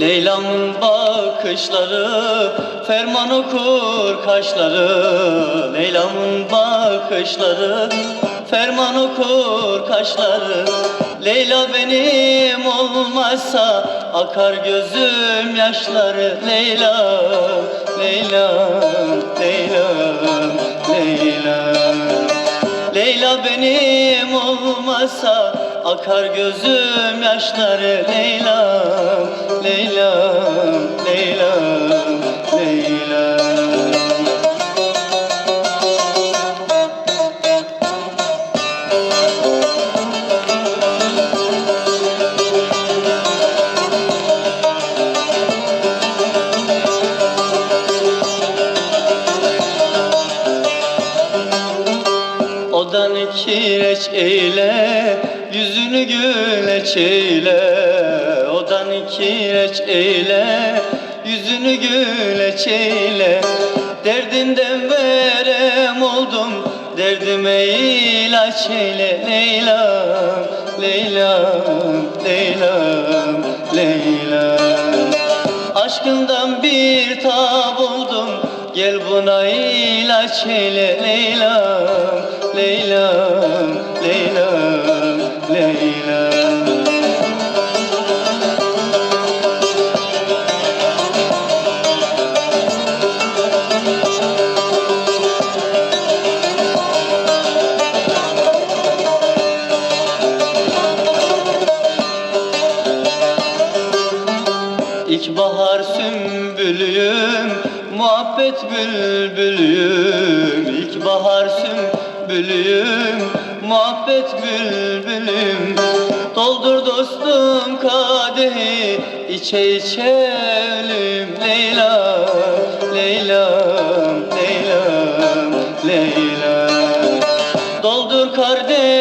Leyla'mın bakışları Ferman okur kaşları. Leyla'mın bakışları Ferman okur kaşları. Leyla benim olmazsa Akar gözüm yaşları. Leyla, Leyla, Leyla, Leyla. Leyla benim olmazsa akar gözüm yaşları. Leyla, Leyla, Odanı kireç eyle, yüzünü güleç eyle. Odanı kireç eyle, yüzünü güleç eyle. Derdinden verem oldum, derdime ilaç eyle. Leyla, Leyla, Leyla, Leyla. Aşkından bir tab oldum Gel buna ilaç eyle. Leyla Leyla Leyla Leyla. İlkbahar sümbülüyüm, muhabbet bülbülüyüm. İlkbahar sümbülüyüm, bülbülüm Muhabbet bülbülüm. Doldur dostum kadehi içe içe ölüm. Leyla, Leyla, Leyla, Leyla. Doldur kardeş